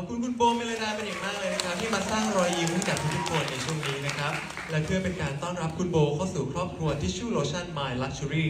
อบคุณคุณโบเมลดาเป็นอย่างมากเลยนะครับ ที่มาสร้างรอยยิ้มให้กับทุกคนในช่วงนี้นะครับ และเพื่อเป็นการต้อนรับคุณโบเข้าสู่ครอบครัวทิชชู่โลชั่น My Luxury